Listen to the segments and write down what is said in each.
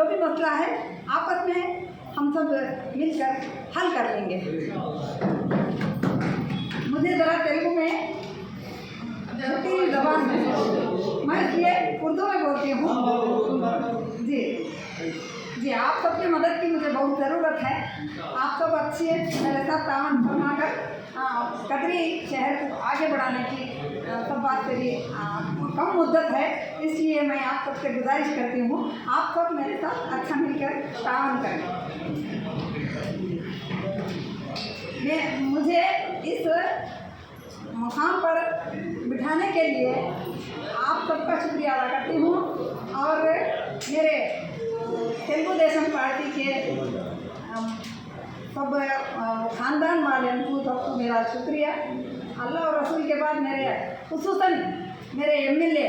जो भी मसला है आपस में हम सब मिलकर हल कर लेंगे। मुझे ज़रा तेलुगु में जबान मैं इसलिए उर्दू में बोलती हूँ। जी। जी आप सबकी मदद की मुझे बहुत ज़रूरत है। आप सब अच्छे मेरे साथ तावन आ, कदरी शहर को आगे बढ़ाने की सब बात करिए कम मुद्दत है। इसलिए मैं आप सबसे गुजारिश करती हूँ, आप सब मेरे साथ अच्छा मिलकर तावन करें। मैं मुझे इस मुकाम पर बिठाने के लिए आप सबका शुक्रिया अदा करती हूँ और मेरे तेलुगु देशम पार्टी के सब खानदान वाले को सबको मेरा शुक्रिया। अल्लाह और रसूल के बाद मेरे, खसूसन मेरे एम एल ए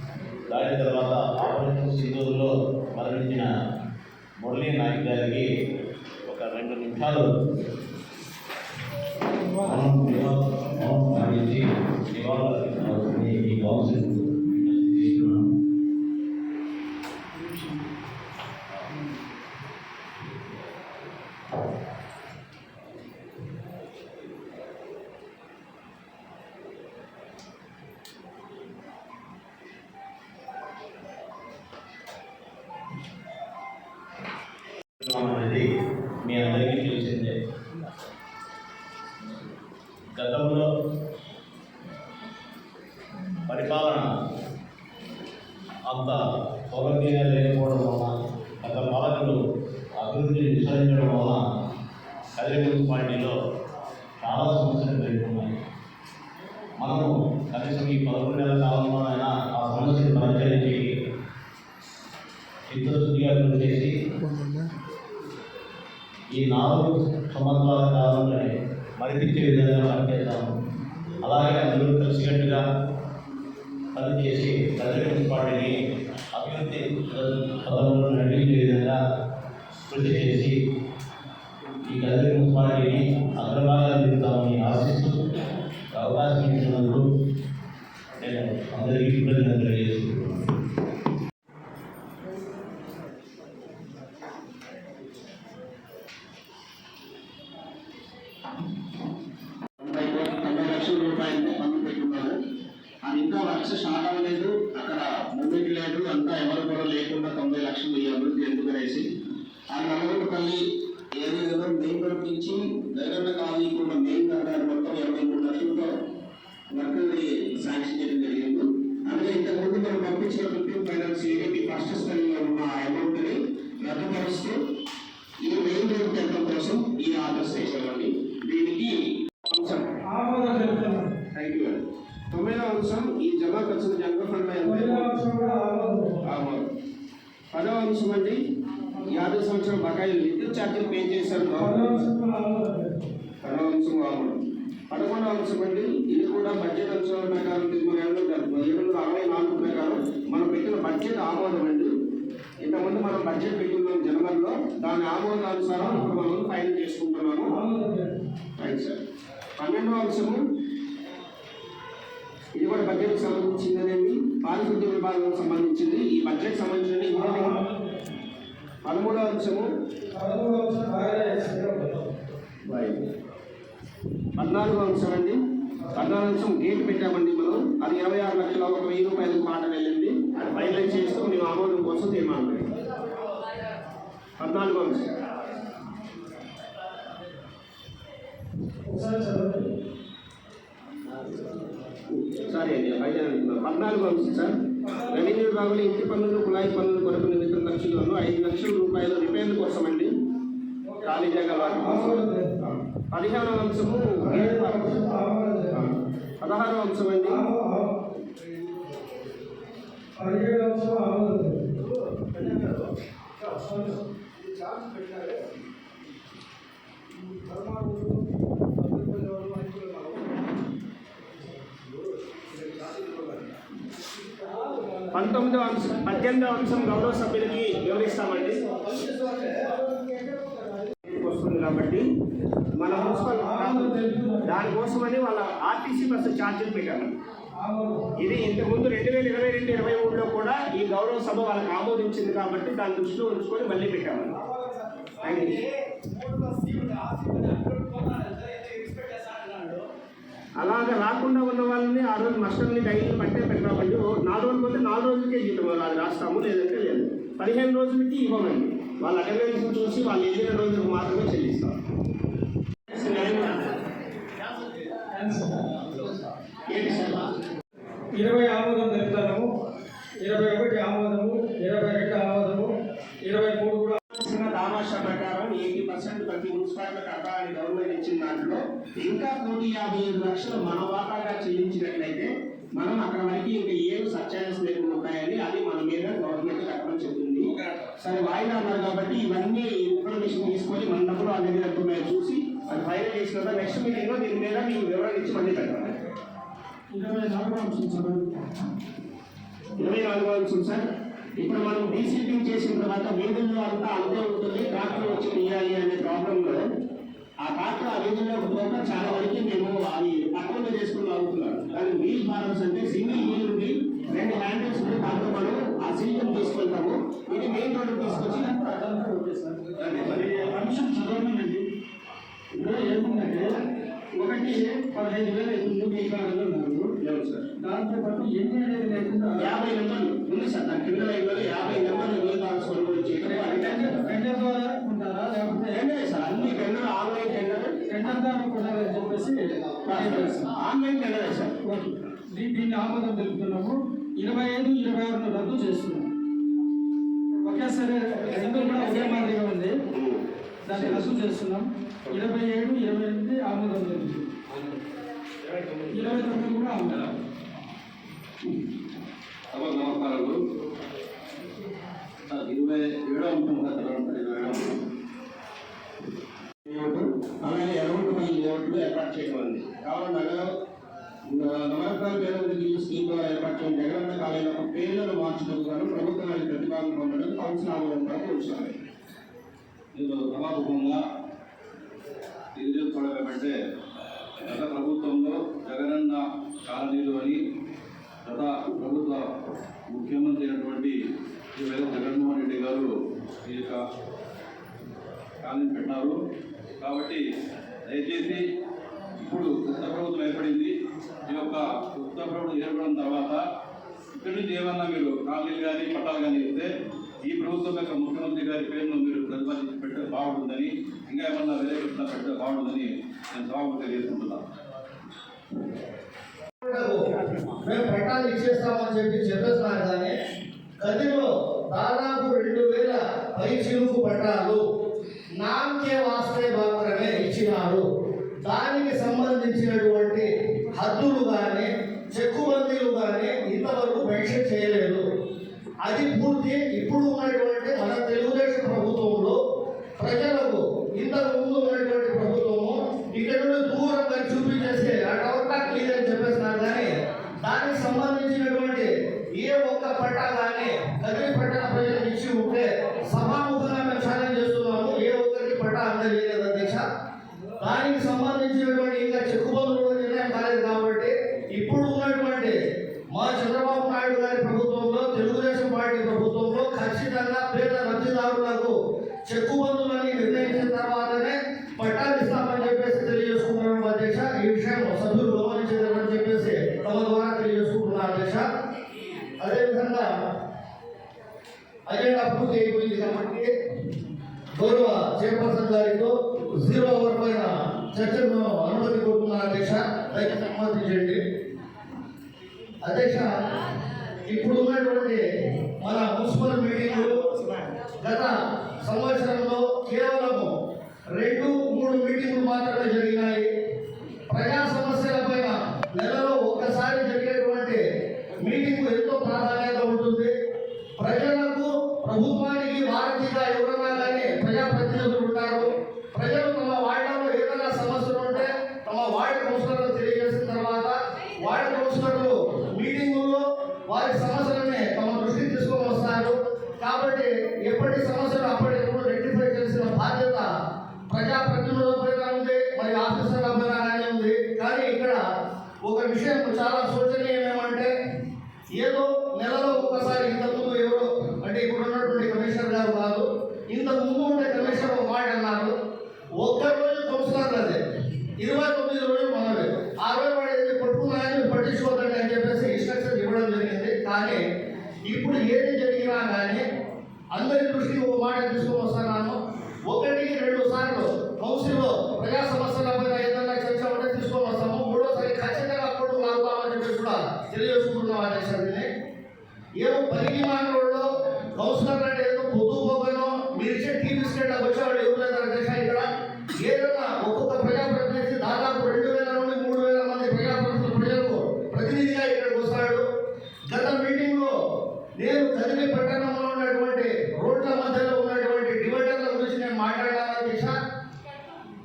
దాటి తర్వాత ఆపరేషన్ సింధూరులో మరణించిన మురళీ నాయక్ గారికి ఒక రెండు నిమిషాలు మౌనం పాటించి నివాళులు అర్పించవలసింది ఈ కౌన్సిల్ మీ అందరికీ తెలిసిందే గతంలో పరిపాలన అంత సౌలభ్యంగా లేకపోవడం వలన గత పాలకులు అభివృద్ధిని విస్తరించడం వలన కదిరి మున్సిపాలిటీలో చాలా సమస్యలు ఎదుర్కొన్నాయి. మనము కనీసం ఈ పదకొండు నెలల కాలంలోనైనా ఈ నాలుగు సంవత్సరాల కాలంలోనే మరిపించే విధంగా పనిచేస్తాము అలాగే అందరూ కలిసికట్టుగా పనిచేసి ప్రజల మున్సిపాలిటీని అభివృద్ధి పదంలో నడిపించే విధంగా కృషి చేసి ఈ గదిలి మున్సిపాలిటీని అగ్రభాగా దిగుతామని ఆశిస్తూ అవకాశం ఇచ్చినందుకు నేను అందరికీ నల్లగొండపల్లి ఏరియాలో మెయిన్ రోడ్ నుంచి వెగండ కాలనీ కూడా మెయిన్ కట్టారు మొత్తం ఇరవై మూడు లక్షలతో వర్క్ శాంక్షన్ చేయడం జరిగింది. అలాగే ఇంతకుముందు మనం పంపించిన ఫిఫ్టీన్ ఫైనాన్స్ ఏదైతే ఫస్ట్ స్థాయిలో ఉన్న అమౌంట్ని రద్దుపరుస్తూ ఈ మెయిన్ రోడ్ కట్టడం కోసం ఈ ఆర్డర్స్ చేసామండి దీనికి థ్యాంక్ యూ తొమ్మిదవ అంశం ఈ జమా ఖర్చులు జనరల్ ఫండ్. పదవ అంశం అండి యాభై సంవత్సరం బకాయిలు విద్యుత్ ఛార్జీలు పే చేశారు పదవ అంశం కూడా అంశం పదకొండవ అంశం అండి ఇది కూడా బడ్జెట్ అంశాల ప్రకారం తీసుకుని ఏడు వందల అరవై నాలుగు ప్రకారం మనం పెట్టిన బడ్జెట్ ఆమోదం అండి. ఇంతకుముందు మనం బడ్జెట్ పెట్టుకున్నాం జనవరిలో. దాని ఆమోదానుసారం ఇప్పుడు మనం ఫైనల్ చేసుకుంటున్నాము. Right sir. పన్నెండవ అంశము ఇది కూడా బడ్జెట్ సంబంధించిందనేది పారిశుద్ధ్య విభాగం సంబంధించింది. ఈ బడ్జెట్ సంబంధించిన పదమూడవ అంశము. పద్నాలుగో అంశం అండి. పద్నాలుగు అంశం గేట్ పెట్టామండి మనం. అది ఇరవై ఆరు లక్షల ఒక వెయ్యి రూపాయలకు మాట వెళ్ళింది. అది ఫైనలైజ్ చేస్తూ మేము ఆమోదం కోసం తీర్మానం. పద్నాలుగో అంశం. సారీ అండి పద్నాలుగు అంశం సార్. విభాగంలో ఇంటి పన్నులు కుళాయి పన్నుల కొరకు నిమిత్తం ఖర్చులను ఐదు లక్షల రూపాయలు రిపేర్ల కోసం అండి ఖాళీ జాగా వాటి కోసం. పదిహేనవ అంశము పదహారవ అంశం అండి. ఆమోదం. పదిహేడు అంశం ఆమోదం పంతొమ్మిదవ అంశం పద్దెనిమిదవ అంశం గౌరవ సభ్యులకి వివరిస్తామండి. వస్తుంది కాబట్టి మన మున్సిపల్ దానికోసమని వాళ్ళ ఆర్టీసీ బస్సు ఛార్జీలు పెట్టారు ఇది ఇంతకుముందు రెండు వేల ఇరవై రెండు ఇరవై మూడులో కూడా ఈ గౌరవ సభ వాళ్ళకి ఆమోదించింది కాబట్టి దాన్ని దృష్టిలో ఉంచుకొని మళ్ళీ పెట్టాము. అది అలాగ రాకుండా ఉన్న వాళ్ళని ఆ రోజు నష్టాన్ని డైలీ పట్టే పెట్టామండి నాలుగు రోజులు పోతే నాలుగు రోజులకే జీతం అది రాస్తాము లేదంటే లేదు. పదిహేను రోజులకి ఇవ్వమండి. వాళ్ళ అటెండెన్స్ చూసి వాళ్ళు వెళ్ళిన రోజులకు మాత్రమే చెల్లిస్తాం ఏంటి సార్ ఇరవై ఆమోదం తెలుపుతాము ఇరవై ఒకటి ఆమోదము ఇరవై రెండు ఆమోదము ఇరవై మూడు కూడా చిన్న దామాషా ప్రకారం ఎయిటీ పర్సెంట్ ప్రతి మున్సిపాలిటీ కట్టాలని గవర్నమెంట్ ఇచ్చిన దాంట్లో ఇంకా కోటి యాభై ఐదు లక్షలు మన వాటాగా చెల్లించినట్లయితే మనం అక్కడ వరకు ఇంకా ఏం సత్యాలు లేకుండా ఉంటాయని అది మన మీద గవర్నమెంట్ కట్టడం చెప్తుంది. సరే వాయిదా అన్నారు కాబట్టి ఇవన్నీ ఇన్ఫర్మేషన్ తీసుకొని మన డబ్బులు ఎంత ఉన్నాయో చూసి అది ఫైనల్ చేసిన తర్వాత నెక్స్ట్ మీటింగ్లో దీని మీద మీకు వివరణ ఇచ్చి మళ్ళీ పెట్టాలి ఇరవై నాలుగు అంశం చదువు ఇరవై నాలుగు అంశం సార్. ఇప్పుడు మనం డీసీపింగ్ చేసిన తర్వాత వీధుల్లో అంతా అంతే ఉంటుంది ట్రాక్టర్ వచ్చి తీయాలి అనే ప్రాబ్లంలో ఆ ట్రాక్టర్ ఆ వీధుల్లోకి చాలా వరకు మేము అవి పక్కన చేసుకుని అవుతున్నాం కానీ వీల్ బారల్స్ అంటే సింగిల్ వీల్ ఉంది రెండు హ్యాండిల్స్ ఉండి దాంట్లో మనం ఆ సీజన్ తీసుకెళ్తాము. ఇది మెయిన్ రోడ్డు తీసుకొచ్చి అంశం చదవనండి ఇందులో ఏముందంటే ఒకటి పదహైదు వేలు అవుతుంది మీ కాలంలో ఉన్నారు దాంతో పాటు ఎన్ని అనేది లేకుండా యాభై నెంబర్లు ఉంది సార్ దాని కింద లైన్లో యాభై నెంబర్లు వీల్ బారల్స్ కొనుగోలు చేయడం అది టెండర్ టెండర్ ద్వారా ఉంటారా లేకపోతే టెండర్ సార్ అన్ని టెండర్ ఆన్లైన్ టెండర్ టెండర్ ద్వారా కొనాలని చెప్పేసి ఆన్లైన్. దీ- దీన్ని ఆమోదం తెలుపుతున్నాము. ఇరవై ఐదు ఇరవై ఆరును రద్దు చేస్తున్నాం. ఒకేసారి రెండు కూడా ఒకే మాదిరిగా ఉంది. దాన్ని రద్దు చేస్తున్నాం. ఇరవై ఏడు ఇరవై ఎనిమిది ఆమోదం తెలుపుతుంది. ఇరవై తొమ్మిది కూడా ఆమోదం. నమస్కారాలు. ఇరవై ఏడో అంశం కదా ఇరవై ఏడో ఏర్పాటు చేయడం ఉంది కావున నగరం నమస్కారం పేరు స్కీమ్ ద్వారా ఏర్పాటు చేయడం జగనన్న కాలేజీలో పేర్లను మార్చడం గాను ప్రభుత్వానికి ప్రతిపాదన పొందడం కౌన్సిల్ ఆమోదం కూడా ఉంచాలి ఇందులో సభాముఖంగా ఇది ఏమంటే గత ప్రభుత్వంలో జగనన్న కాలనీలు అని గత ప్రభుత్వ ముఖ్యమంత్రి అయినటువంటి శ్రీ వైఎస్ జగన్మోహన్ రెడ్డి గారు ఈ యొక్క కాలనీ పెట్టినారు కాబట్టి దయచేసి ఇప్పుడు కొత్త ప్రభుత్వం ఏర్పడింది. ఈ యొక్క కొత్త ప్రభుత్వం ఏర్పడిన తర్వాత ఇక్కడి నుంచి ఏమన్నా మీరు కాలనీలు కానీ పట్టాలు కానీ ఇస్తే ఈ ప్రభుత్వం యొక్క ముఖ్యమంత్రి గారి పేరును మీరు ప్రతిపాదించి పెట్టే బాగుంటుందని ఇంకా ఏమన్నా వేరే పెట్టినా పెట్టే బాగుంటుందని నేను సభాపతి తెలియజేసుకుంటున్నాను. మేము పట్టాలు ఇచ్చేస్తామని చెప్పి చెప్పేస్తున్నారు కానీ గదిలో దాదాపు రెండు వేల పై చిరుకు పట్టాలు నామకే వాస్తే మాత్రమే ఇచ్చినారు. దానికి సంబంధించినటువంటి హద్దులు కానీ చెక్కుబందీలు కానీ ఇంతవరకు మెన్షన్ చేయలేదు. అది పూర్తి ఇప్పుడు ఉన్నటువంటి మన తెలుగుదేశం ప్రభుత్వం ప్రజలకు ఇంతకు ముందు ఉన్నటువంటి ప్రభుత్వము ఇక్కడ నుండి దూరంగా చూపించేస్తే అటవంతా క్లియర్ అని చెప్పేస్తున్నారు కానీ దానికి సంబంధించినటువంటి ఏ ఒక్క పట్టా కానీ గది పట్టణ ప్రజలకు ఇచ్చి ఉంటే సభాముఖంగా మేము ఛాలెంజ్ చేస్తున్నాము ఏ ఒక్కరికి పట్టా అందజేయలేదు అధ్యక్ష దానికి సంబంధించినటువంటి ఇంకా చెక్కుబందులు కూడా నిర్ణయం కాలేదు కాబట్టి ఇప్పుడు ఉన్నటువంటి మా చంద్రబాబు నాయుడు గారి ప్రభుత్వంలో తెలుగుదేశం పార్టీ ప్రభుత్వంలో ఖచ్చితంగా పేద లబ్ధిదారులకు చెక్కుబందులని నిర్ణయించిన తర్వాతనే పట్టాలు ఇస్తామని చెప్పేసి తెలియజేసుకుంటున్నాం అధ్యక్ష ఈ విషయం సభ్యులు గమనించాలని చెప్పేసి తమ ద్వారా తెలియజేసుకుంటున్నాను అధ్యక్ష అదేవిధంగా అజెండా పూర్తి అయిపోయింది కాబట్టి గౌరవ చైర్పర్సన్ గారితో జీరో అవర్ పైన చర్చను అనుమతి కోరుతున్నాను అధ్యక్ష దయచేసి అనుమతించండి అధ్యక్ష ఇప్పుడు ఉన్నటువంటి మన మున్సిపల్ మీటింగ్లు గత సంవత్సరంలో కేవలము రెండు మూడు మీటింగులు మాత్రమే జరిగినాయి. ప్రజా సమస్యల పైన నెలలో ఒక్కసారి జరిగేటువంటి మీటింగ్ ఎంతో ప్రాధాన్యత ఉంటుంది. ప్రజల ప్రభుత్వానికి వారధిగా ఎవరన్నా కానీ ప్రజాప్రతినిధులు ఉంటారు. కానీ ఇప్పుడు ఏది జరిగినా కానీ అందరి దృష్టికి ఒక మాట తీసుకొని వస్తున్నాను ఒకటి రెండు సార్లు కౌన్సిల్లో ప్రజా సమస్యల పైన ఏదైనా చర్చ ఉంటే తీసుకొని వస్తాము. మూడోసారి ఖచ్చితంగా అప్పుడు మారుతామని చెప్పి కూడా తెలియజేసుకుంటున్నాం అధ్యక్షుడిని ఏమో పనికి మానవుల్లో కౌన్సిలర్ అంటే ఏదో పొద్దు పోగనో మీరు ఇచ్చే టీ బిస్కెట్ వచ్చేవాడు ఎవరు లేదు అధ్యక్ష ఇక్కడ ఏదైనా ఒక్కొక్క ప్రజాప్రతినిధి దాదాపు రెండు వేల నుండి మూడు వేల మంది ప్రజాప్రతినిధులు ప్రజలకు ప్రతినిధిగా ఇక్కడికి వస్తాడు గత మీటింగ్లో నేను కదిలి పట్టణంలో ఉన్నటువంటి రోడ్ల మధ్య ఉన్నటువంటి డివైడర్ల గురించి నేను మాట్లాడాను అధ్యక్ష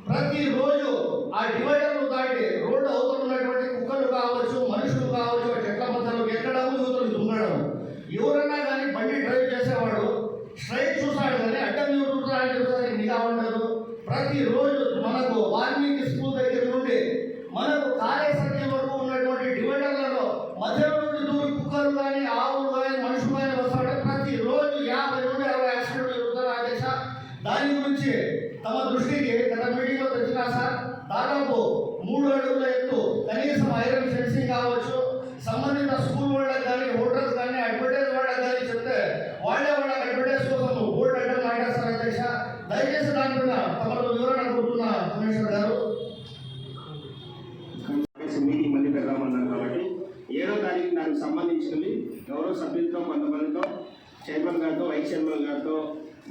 ప్రతిరోజు ఆ డివైడర్లు దాటి రోడ్డు అవతల ఉన్నటువంటి కుక్కలు కావచ్చు మనుషులు కావచ్చు ఆ చెట్ల మధ్యలో ఎక్కడము యువతలు దుంగడం ఎవరైనా కానీ బండి డ్రైవ్ చేసేవాడు స్ట్రైట్ చూసాడు కానీ అడ్డం చూస్తున్నాడని చెప్పేసి నిఘా ఉండదు ప్రతిరోజు మనకు వాల్మీకి స్కూల్ దగ్గర నుండి మనకు కార్యసర్కి వరకు ఉన్నటువంటి డివైడర్లలో మధ్యలో నుండి దూరి కుక్కలు కానీ ఆవులు కానీ మనుషులు కానీ వస్తాడు ప్రతిరోజు యాభై నుండి అరవై యాక్సిడెంట్లు జరుగుతారు ఆదేశ దాని గురించి తమ దృష్టికి గత మీటింగ్లో తెచ్చినా సార్ దాదాపు మూడు అడుగుల ఎత్తు. కనీసం ఐరన్ ఫెన్సింగ్ కావచ్చు సంబంధిత స్కూల్ వాళ్ళకి కానీ హోటల్స్ కానీ అడ్వర్టైజ్ వాళ్ళకి కానీ చెప్తే వాళ్ళే వాళ్ళకి అడ్వర్టైజ్ కోసం బోర్డు అడ్డం మాట్లాడతారు అధ్యక్ష దయచేసి దాని మీద తమకు వివరణ కోరుతున్నా కమిషనర్ గారు. మీటింగ్ మళ్ళీ పెడదామన్నారు కాబట్టి ఏడో తారీఖు దానికి సంబంధించినవి గౌరవ సభ్యులతో కొంతమందితో చైర్మన్ గారితో వైస్ చైర్మన్ గారితో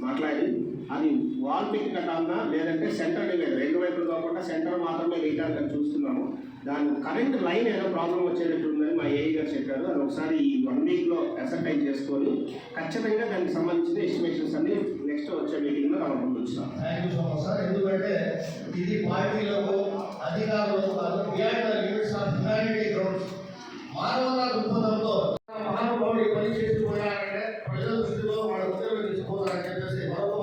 మాట్లాడి అది వాల్ కటానా లేదంటే సెంటర్ డివైడ్ రెండు వైపులు కాకుండా సెంటర్ మాత్రమే వేయడానికి చూస్తున్నాము. దాని కరెంట్ లైన్ ఏదో ప్రాబ్లం వచ్చేటట్టు ఉందని మా ఏఈ గారు చెప్పారు. అది ఒకసారి ఈ వన్ వీక్లో అసర్టైజ్ చేసుకొని ఖచ్చితంగా దానికి సంబంధించిన ఎస్టిమేషన్స్ అన్ని నెక్స్ట్ వచ్చే మీటింగ్లో మనం ముందు వచ్చాం thank you so much sir ఎందుకంటే ఇది పార్టీలకు అధికారులకు కాదు beyond the limits of humanity grounds మానవతా దృక్పథంతో మహానుభావుడు పని చేసి పోయారంటే ప్రజల దృష్టిలో వాళ్ళ ఉద్యోగం తీసుకుపోతారని చెప్పేసి మరొక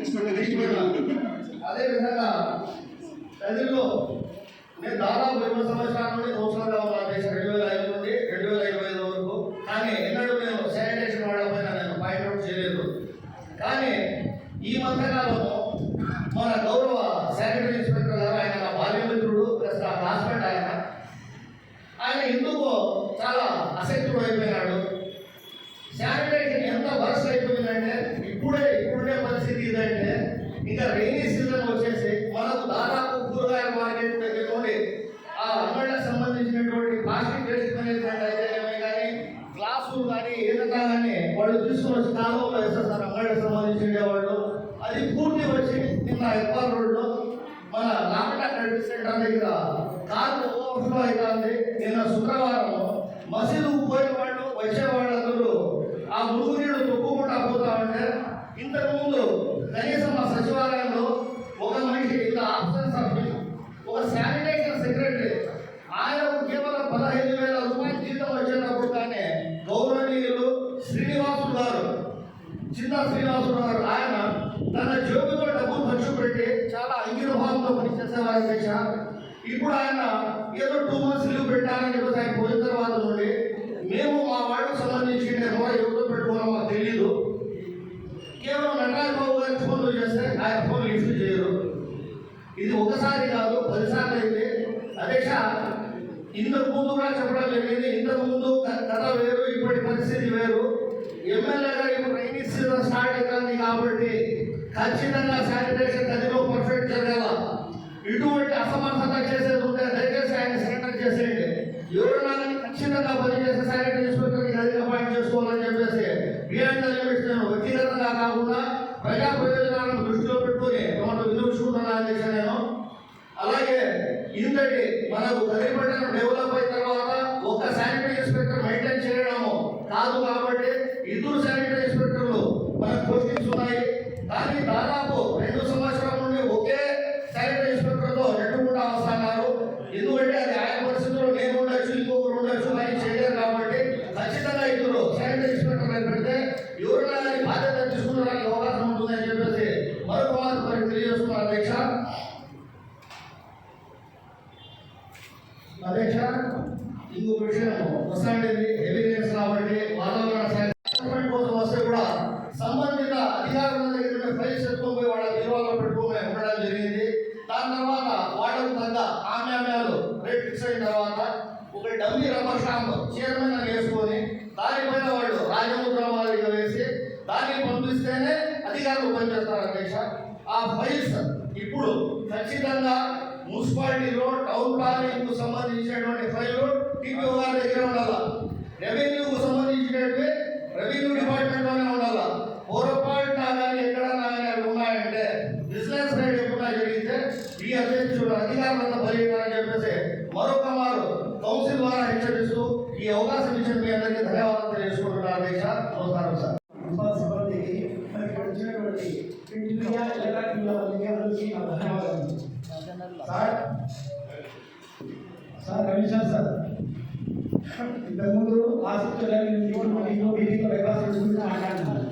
వినవించుకుంటూ అదే విధంగా ప్రజల్లో నేను దాదాపు ఇరవై సంవత్సరాల నుండి సంవత్సరాలుగా ఉన్నాను. దేశం రెండు వేల ఐదు నుండి రెండు వేల ఇరవై ఐదు వరకు. కానీ ఎన్నడూ నేను శానిటేషన్ వాడకపోయినా నేను పాయింట్అవుట్ చేయలేదు. కానీ ఈ మధ్యకాలంలో మన గౌరవ శానిటరీ ఇన్స్పెక్టర్ గారు ఆయన నా బాల్యమిత్రుడు ప్లస్ నా క్లాస్మేట్ ఆయన ఆయన ఎందుకో చాలా అసక్తుడు అయిపోయినాడు శానిటేషన్ ఎంత వర్స్ట్ అయిపోయిందంటే ఇప్పుడే ఇప్పుడే పరిస్థితి ఇదంటే ఇంకా రైనీ సీజన్ వచ్చేసి మనకు దాదాపు కూరగాయల మార్కెట్ దగ్గర నుండి ఆ అంగళ్ళకు సంబంధించినటువంటి ప్లాస్టిక్ వేస్ట్ మేనేజ్మెంట్ అయితేనేమే కానీ గ్లాసులు కానీ ఏదైనా కానీ వాళ్ళు తీసుకుని వచ్చి కాలంలో వేసేస్తారు అంగళ్ళకి సంబంధించిన వాళ్ళు అది పూర్తి వచ్చి నిన్న ఎక్వాల్ రోడ్లో మన లాంటా కరెంట్ సెంటర్ దగ్గర కారు ఓవర్ఫ్లో అవుతుంది నిన్న శుక్రవారం మసీదు పోయిన వాళ్ళు వచ్చే ఆ మురుగు నీళ్ళు తొక్కుకుంటా పోతా ఉంటే ఇంతకు ముందు కనీసం ఆ సచివాలయంలో ఒక మనిషి ఇంత ఆబ్సెన్స్ ఆఫ్ ఒక శానిటైజర్ సెక్రటరీ ఆయన కేవలం పదహైదు వేల రూపాయలు జీతం వచ్చేటప్పుడు కానీ గౌరవనీయులు శ్రీనివాసుడు గారు చిన్న శ్రీనివాసుడు గారు ఆయన తన జోబులో డబ్బులు ఖర్చు పెట్టి చాలా అంకిత పనిచేసేవారి పనిచేసేవారు అధ్యక్ష ఇప్పుడు ఆయన ఏదో టూ మంత్స్ లీవ్ పెట్టాలని చెప్పేసి ఆయన పోయిన తర్వాత నుండి మేము మా వాడికి సంబంధించి నేను ఎవరో పెట్టుకున్నామో మాకు తెలియదు కేవలం నటరాజ్ బాబు గారి ఫోన్లు చేస్తే ఆయన ఫోన్ లిఫ్ట్ చేయరు. ఇది ఒకసారి కాదు పదిసార్లు అయింది. అధ్యక్ష ఇంతకు ముందు కూడా చెప్పడం జరిగింది. ఇంతకు ముందు కథ వేరు ఇప్పటి పరిస్థితి వేరు. ఎమ్మెల్యే గారు ఇప్పుడు రైనీ సీజన్ స్టార్ట్ అవుతుంది కాబట్టి ఖచ్చితంగా శానిటేషన్ గదిలో పర్ఫెక్ట్ జరగాల. ఇటువంటి అసమర్థత చేసేది ఉంటే దయచేసి ఆయన సరెండర్ చేసేయండి. ఎవరైనా ఖచ్చితంగా పనిచేసే సెక్రటరీ ఇన్స్పెక్టర్ని గదిగా పాయింట్ చేసుకోవాలని చెప్పేసి బియాండ్ లిమిట్స్ నేను వ్యక్తిగతంగా కాకుండా ప్రజా ప్రయోజనాలను దృష్టిలో పెట్టుకుని తమను వినియోగించుకుంటున్నాను అధ్యక్ష నేను. అలాగే ఇంతటి మనకు కదిరిపట్టణం డెవలప్ అయిన తర్వాత ఒక శానిటరీ ఇన్స్పెక్టర్ మెయింటైన్ చేయడము కాదు కాబట్టి ఇద్దరు శానిటరీ ఇన్స్పెక్టర్లు మనకు పోస్టింగ్స్ ఉన్నాయి కానీ దాదాపు రెండు సంవత్సరాల నుండి ఒకే శానిటరీ ఇన్స్పెక్టర్తో నెట్టుకుంటా వస్తాను అధ్యక్ష ఇంకొక విషయం వస్తాండేది ఎవిడెన్స్ కాబట్టి వాతావరణ శాఖ కోసం వస్తే కూడా సంబంధిత అధికారుల దగ్గర నుండి ఫైల్స్ పోయి వాళ్ళ విలువలో పెట్టుకొని ఉండడం జరిగింది. దాని తర్వాత వాళ్ళకు తగ్గ ఆమ్యామ్యాలు రేట్ ఫిక్స్ అయిన తర్వాత ఒక డబ్బీ రబ్బర్ స్టాంప్ చీరమైన వేసుకొని దానిపైన వాళ్ళు రాజముద్ర మాదిరిగా వేసి దాన్ని పంపిస్తేనే అధికారులు పనిచేస్తారు అధ్యక్ష. ఆ ఫైల్స్ ఇప్పుడు ఖచ్చితంగా మున్సిపాలిటీలో టౌన్ ప్లానింగ్ సంబంధించినటువంటి ఫైల్ టీపీఓ గారి దగ్గర ఉండాలి? రెవెన్యూకు సంబంధించినటువంటి రెవెన్యూ డిపార్ట్మెంట్లోనే ఉండాలి? పొరపాటున కానీ ఎక్కడన్నా కానీ ఉన్నాయంటే బిజినెస్ రేట్ ఎప్పుడన్నా జరిగితే ఈ అధ్యక్షుడు అధికారులంతా బలిగినారని చెప్పేసి మరొక మారు కౌన్సిల్ ద్వారా హెచ్చరిస్తూ ఈ అవకాశం ఇచ్చిన మీ అందరికీ ధన్యవాదాలు తెలియజేసుకుంటున్నాను అధ్యక్ష. నమస్కారం సార్. సార్. సార్ ఇంతకుముందు ఆసక్తి మీటింగ్లో మీటింగ్లో వ్యవస్థ గురించి మాట్లాడినాను.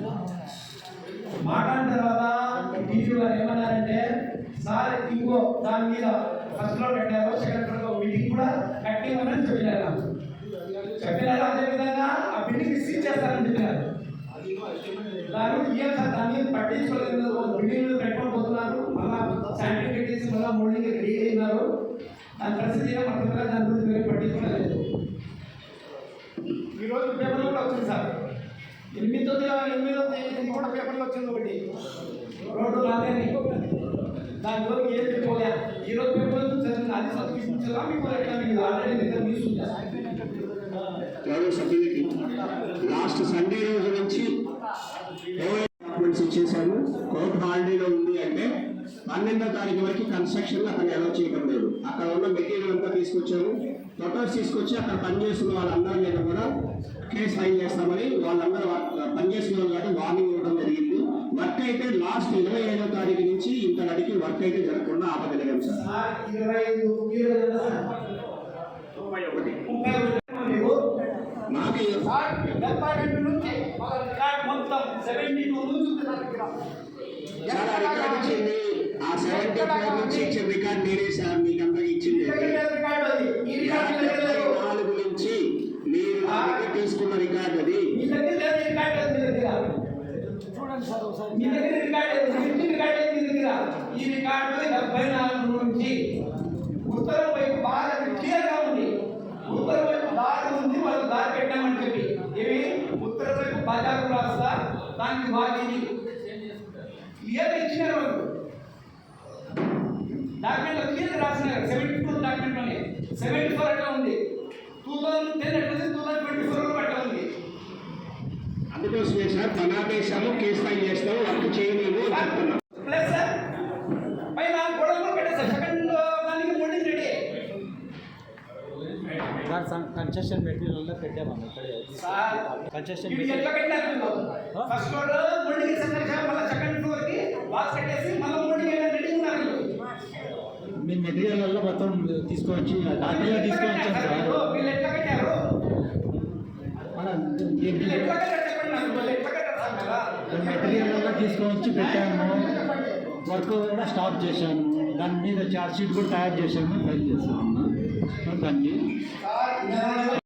మాట్లాడిన తర్వాత ఏమన్నారంటే సార్ ఇంకో దాని మీద ఫస్ట్లో పెట్టారు సెకండ్ ఫ్లోర్ మీటింగ్ కూడా కట్టిమని చెప్పినారు నాకు. చెప్పినారు అదేవిధంగా ఆ బిల్డింగ్ సీజ్ చేస్తారని చెప్పినారు. దాని ఏం సార్ దాన్ని పట్టించుకోలేదు బిల్డింగ్ పెట్టుకొని పోతున్నారు. మళ్ళా శానిటరీ మళ్ళా మోడలింగ్ రెడీ అయినారు. దాని పరిస్థితి ఏమో పర్టికులర్ దాని గురించి మీరు పట్టించుకోలేదు. ఈరోజు పేపర్లో కూడా వచ్చింది సార్. ఎనిమిదో ఎనిమిదో తేదీ కూడా పేపర్లో వచ్చింది ఒకటి. రోడ్డు రాలేని దాని వరకు ఏం చెప్పుకోలే. ఈ రోజు పేపర్లో చదివిన అది చదివించాలా మీకు ఎట్లా మీకు ఆల్రెడీ నిద్ర న్యూస్ లాస్ట్ సండే రోజు నుంచి డాక్యుమెంట్స్ ఇచ్చేసాము కోర్ట్ హాలిడేలో ఉంది అంటే పన్నెండో తారీఖు వరకు కన్స్ట్రక్షన్ అక్కడ అలౌ చేయడం లేదు అక్కడ ఉన్న మెటీరియల్ అంతా తీసుకొచ్చాము ఫొటోస్ తీసుకొచ్చి అక్కడ పనిచేస్తున్న వాళ్ళందరి మీద కూడా కేసు ఫైల్ చేస్తామని వాళ్ళందరూ పనిచేస్తున్న వాళ్ళు కాబట్టి వార్నింగ్ ఇవ్వడం జరిగింది. వర్క్ అయితే లాస్ట్ ఇరవై ఐదో తారీఖు నుంచి ఇంత నడికి వర్క్ అయితే జరగకుండా ఆపగలిగాం సార్. మీకు డెబ్బై రెండు నుంచి మొత్తం సెవెంటీ టూ నుంచి ఆ సెవెంటీ ఫోర్ నుంచి ఇచ్చిన రికార్డ్ నేనే సార్ మీకు అందరికి ఇచ్చింది. నాలుగు నుంచి మీరు దగ్గర తీసుకున్న రికార్డ్ అది. చూడండి సార్ ఒకసారి. ఈ రికార్డు డెబ్బై నాలుగు సెవెంటీ ఫోర్ అట్లా ఉంది? టూ థౌసండ్ టెన్ అట్లా టూ థౌసండ్ ట్వంటీ ఫోర్ అట్లా ఉంది అందుకోసమే సార్ పనాపేశాము కేసు ఫైల్ చేస్తాము వర్క్ చేయలేము ప్లస్ సార్ పైన గోడలు కూడా పెట్టేస్తారు సెకండ్ దానికి మోడీ రెడీ. కన్సెషన్ మెటీరియల్ పెట్టామన్న ఇక్కడే. సార్ కన్సెషన్ ఎట్లా కట్టినారు ఫస్ట్ ఫ్లోర్ మోడీ మళ్ళీ సెకండ్ ఫ్లోర్కి వాల్ కట్టేసి మళ్ళీ మోడీ రెడీ ఉన్నారు మీ మెటీరియల్ మొత్తం తీసుకొచ్చి డాక్యుమెంట్ తీసుకొచ్చాం సార్. వీళ్ళు ఎట్లా కట్టారు? మన వీళ్ళు ఎట్లా కట్టారు చెప్పండి నాకు? వీళ్ళు ఎట్లా కట్టారు సార్ మళ్ళా మెటీరియల్ తీసుకొచ్చి పెట్టాము. వర్క్ కూడా స్టాప్ చేశాము. దాని మీద చార్జ్ షీట్ కూడా తయారు చేశాము. ఫైల్ దాన్ని సార్